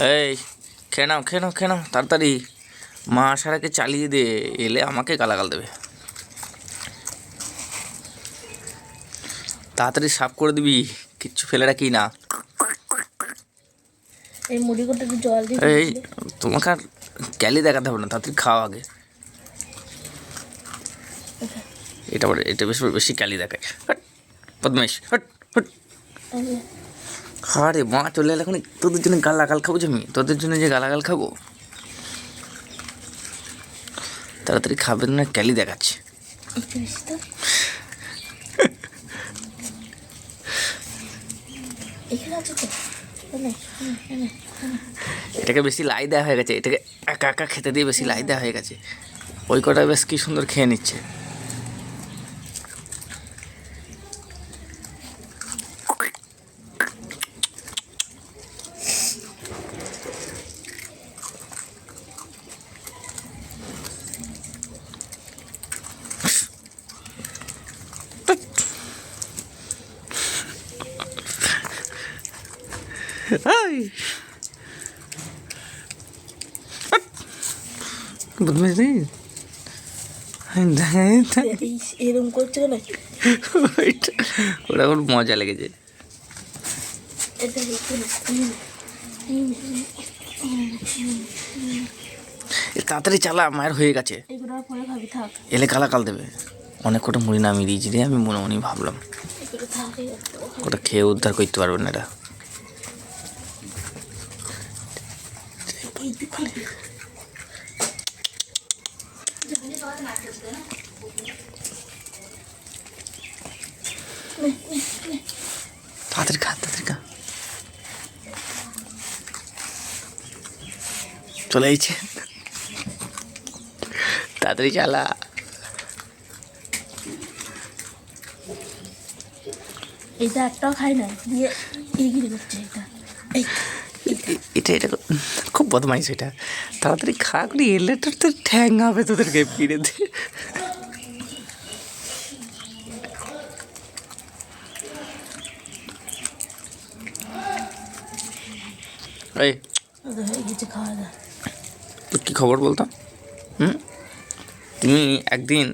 এই খেয়ে নাও খেয়ে নাও খেয়ে নাও তাড়াতাড়ি। মা আগে চালিয়ে দে এলে আমাকে গালাগাল দেবে। তাড়াতাড়ি সাফ করে দিবি কিচ্ছু ফেলে রাখি না। এই মুড়ি কোটা একটু জল দিয়ে এই তোমাকে আর ক্যালি দেখাতে হবে না তাড়াতাড়ি খাও আগে। এটা এটা বেশি বেশি ক্যালি দেখায়। হট বদমাইশ হট হট। আরে মা, চলে এলে এখন তোদের জন্য গালাগাল খাব যে আমি? তোদের জন্য যে গালাগাল খাব? তাড়াতাড়ি খাবেন না, ক্যালি দেখাচ্ছে। এটাকে বেশি লাই দেওয়া হয়ে গেছে, এটাকে একা একা খেতে দিয়ে বেশি লাই দেওয়া হয়ে গেছে। ওই কটা বেশ কি সুন্দর খেয়ে নিচ্ছে। বদমাইশ নেই এরকম করছে ওটা খুব মজা লেগেছে। তাড়াতাড়ি চালা মায়ের হয়ে গেছে। এলে কালা কালাকাল দেবে। অনেক কটা মুড়ি নামিয়ে দিয়েছি রে আমি মনে মনে ভাবলাম। ওটা খেয়ে উদ্ধার করতে পারবে না এটা তুই খা খা। চলে এসেছে তাড়াতাড়ি চালা এইটা একটাও খাই না দিয়ে এইগিরি করছে এটা। এই। এটা এটা খুব বদমাইশ এটা। তাড়াতাড়ি খা করে এলে তোর তো ঠ্যাং হবে তোদেরকে ফিরে দে। এই তোর কী খবর বলতো? হুম? তুমি একদিন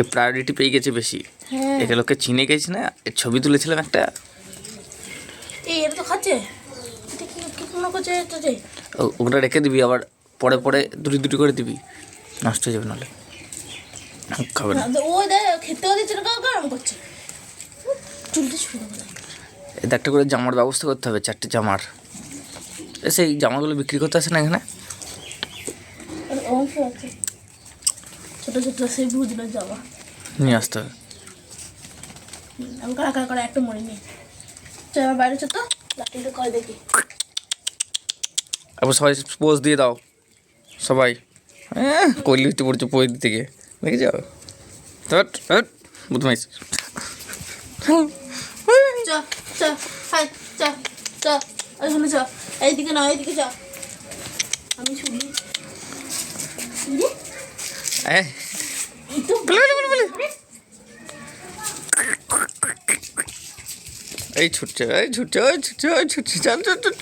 এ প্রায়োরিটি পেয়ে গেছে বেশি। হ্যাঁ। এটা লোকে চিনে গেছি না? ছবি তুলেছিলাম একটা। এই এটা তো খাচ্ছে? মনে করছে রে রেখে দিবি আবার পরে পরে দুটি দুটি করে দিবি। নষ্ট হয়ে যাবে নাহলে। খাবে না। দেখ খেতেও দিচ্ছে না গরম করছে। চুলটা একটা করে জামার ব্যবস্থা করতে হবে চারটে জামার। সেই জামাগুলো বিক্রি করতে আসে না এখানে? ছোটো ছোটো সেই বুঝলো যাওয়া নিয়ে আসতে হবে। আমি কারা কারা একটা মরে নিই চল বাইরে চল তো। লাঠিটা দেখি। এবার সবাই পোজ দিয়ে দাও সবাই হ্যাঁ কইলি হইতে পড়ছে পোজ গিয়ে দেখে যাও চ ওইখানে চ এইদিকে না এইদিকে চ আমি শুনি এই ছুটছে এই ছুটছে ওই ছুটছে ওই ছুটছে চল চল চল